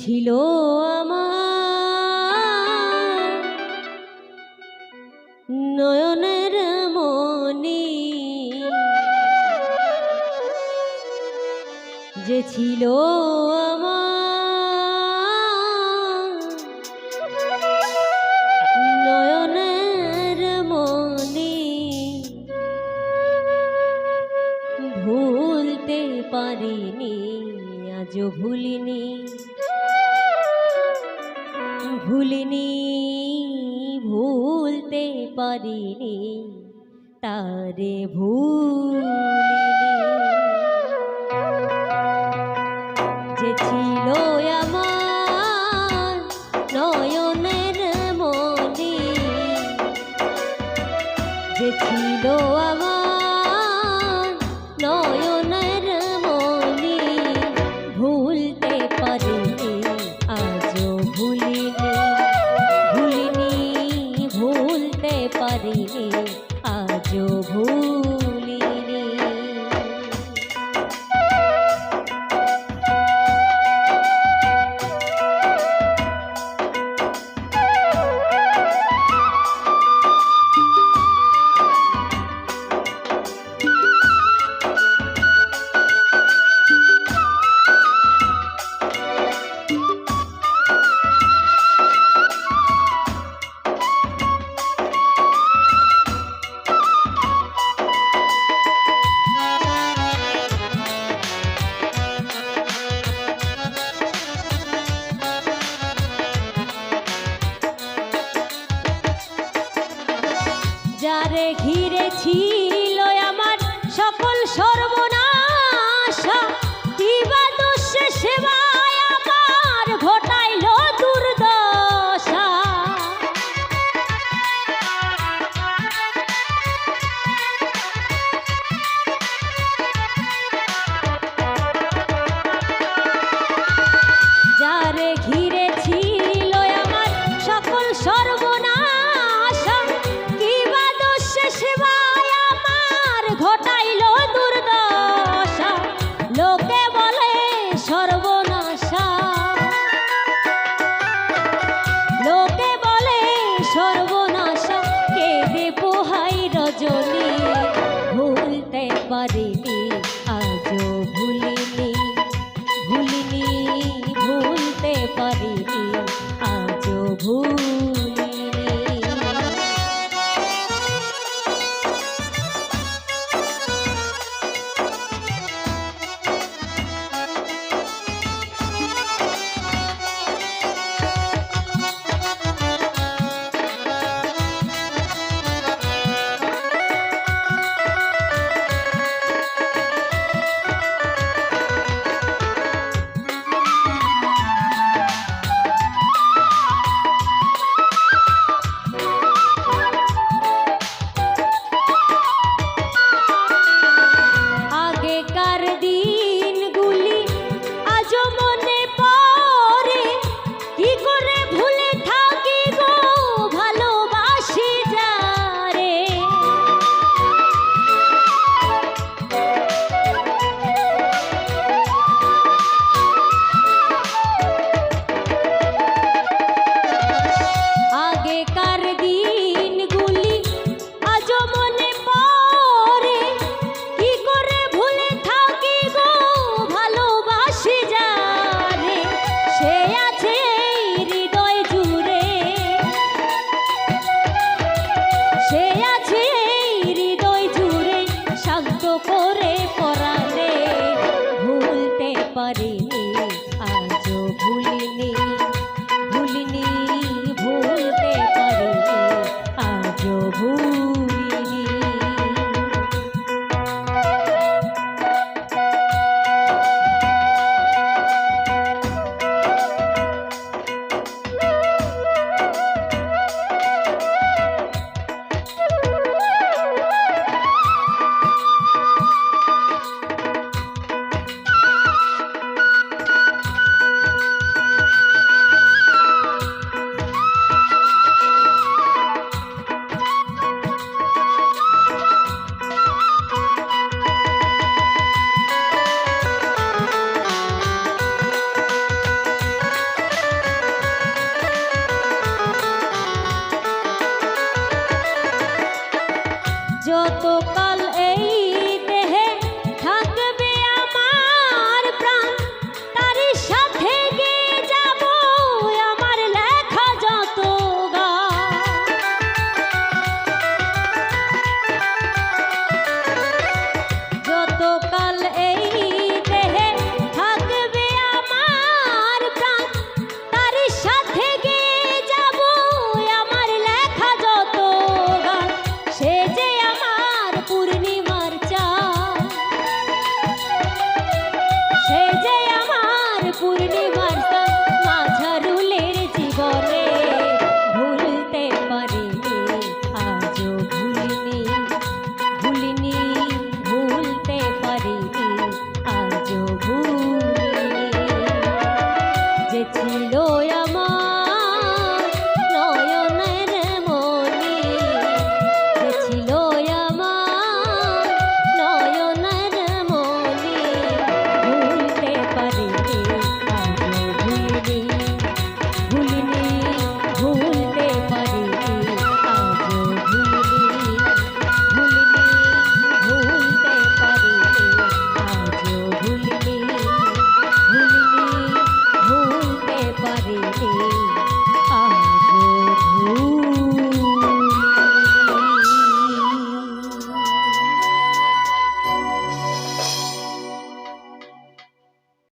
ছিল নয়নের মনি যে ছিল মনি ভুলতে আজও ভুলিনি। ভুলতে পারিনি তারে ভুল যে ছিল আমার নয়নের মনি যে ছিল আমার 可以 பாரேன் চিরকাল